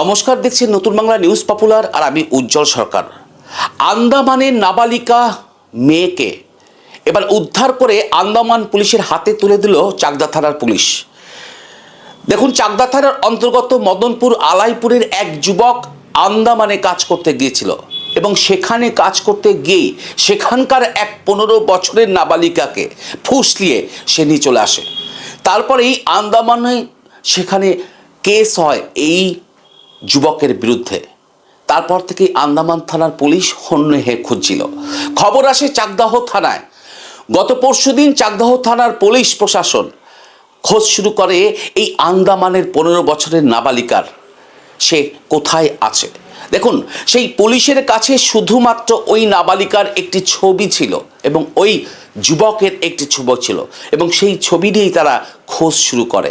নমস্কার, দেখছেন নতুন বাংলা নিউজ পপুলার আর আমি উজ্জ্বল সরকার। আন্দামানের নাবালিকা মেয়েকে এবার উদ্ধার করে আন্দামান পুলিশের হাতে তুলে দিল চাকদা থানার পুলিশ। দেখুন, চাকদা থানার অন্তর্গত মদনপুর আলাইপুরের এক যুবক আন্দামানে কাজ করতে গিয়েছিল এবং সেখানে কাজ করতে গিয়েই সেখানকার এক পনেরো বছরের নাবালিকাকে ফুসলিয়ে সে নিয়ে চলে আসে। তারপরেই আন্দামানে সেখানে কেস হয় এই যুবকের বিরুদ্ধে। তারপর থেকে আন্দামান থানার পুলিশ হন্য হে খুঁজছিল। খবর আসে চাকদাহ থানায়। গত পরশুদিন চাকদাহ থানার পুলিশ প্রশাসন খোঁজ শুরু করে এই আন্দামানের পনেরো বছরের নাবালিকার। সে কোথায় আছে? দেখুন, সেই পুলিশের কাছে শুধুমাত্র ওই নাবালিকার একটি ছবি ছিল এবং ওই যুবকের একটি ছবি ছিল এবং সেই ছবি নিয়েই তারা খোঁজ শুরু করে।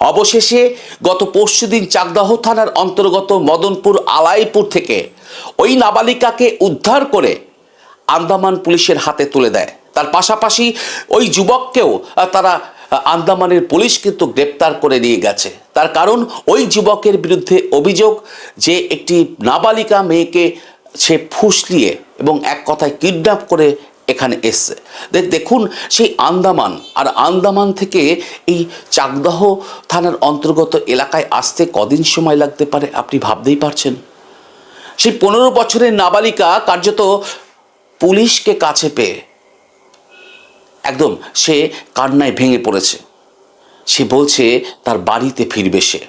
অবশেষে গত পরশুদিন চাকদাহ থানার অন্তর্গত মদনপুর আলাইপুর থেকে ওই নাবালিকাকে উদ্ধার করে আন্দামান পুলিশের হাতে তুলে দেয়। তার পাশাপাশি ওই যুবককেও তারা আন্দামানের পুলিশ কিন্তু গ্রেপ্তার করে নিয়ে গেছে। তার কারণ ওই যুবকের বিরুদ্ধে অভিযোগ যে একটি নাবালিকা মেয়েকে সে ফুসলিয়ে এবং এক কথায় কিডন্যাপ করে এখানে এসছে। দেখুন, সেই আন্দামান, আর আন্দামান থেকে এই চাকদাহ থানার অন্তর্গত এলাকায় আসতে কদিন সময় লাগতে পারে, আপনি ভাবতেই পারছেন। সেই পনেরো বছরের নাবালিকা কার্যত পুলিশকে কাছে পেয়ে, একদম সে কান্নায় ভেঙে পড়েছে। সে বলছে, তার বাড়িতে ফিরবে সে।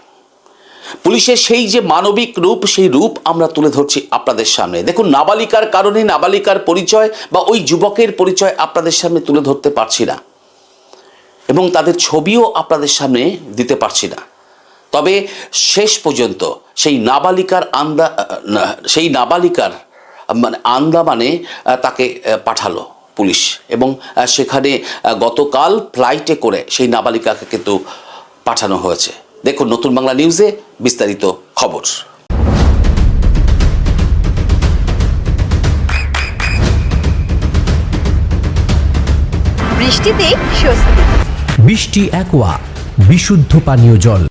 পুলিশের সেই যে মানবিক রূপ, সেই রূপ আমরা তুলে ধরছি আপনাদের সামনে। দেখুন, নাবালিকার কারণে নাবালিকার পরিচয় বা ওই যুবকের পরিচয় আপনাদের সামনে তুলে ধরতে পারছি না। এবং তাদের ছবিও আপনাদের সামনে দিতে পারছি না। তবে শেষ পর্যন্ত সেই নাবালিকার আন্দা সেই নাবালিকার মানে আন্দামানে তাকে পাঠালো পুলিশ। এবং সেখানে গতকাল ফ্লাইটে করে সেই নাবালিকাকে কিন্তু পাঠানো হয়েছে। দেখুন নতুন বাংলা নিউজে বিস্তারিত খবর। বৃষ্টিতে স্বস্তি। বৃষ্টি অ্যাকোয়া বিশুদ্ধ পানীয় জল।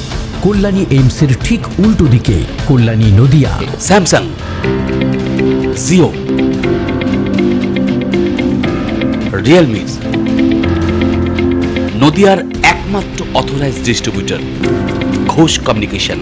Kalyani এইমসের ঠিক উল্টো দিকে, কল্যাণী নদিয়া। স্যামসাং জিও, রিয়েলমি, নদিয়ার একমাত্র অথরাইজড ডিস্ট্রিবিউটর, ঘোষ কমিউনিকেশন।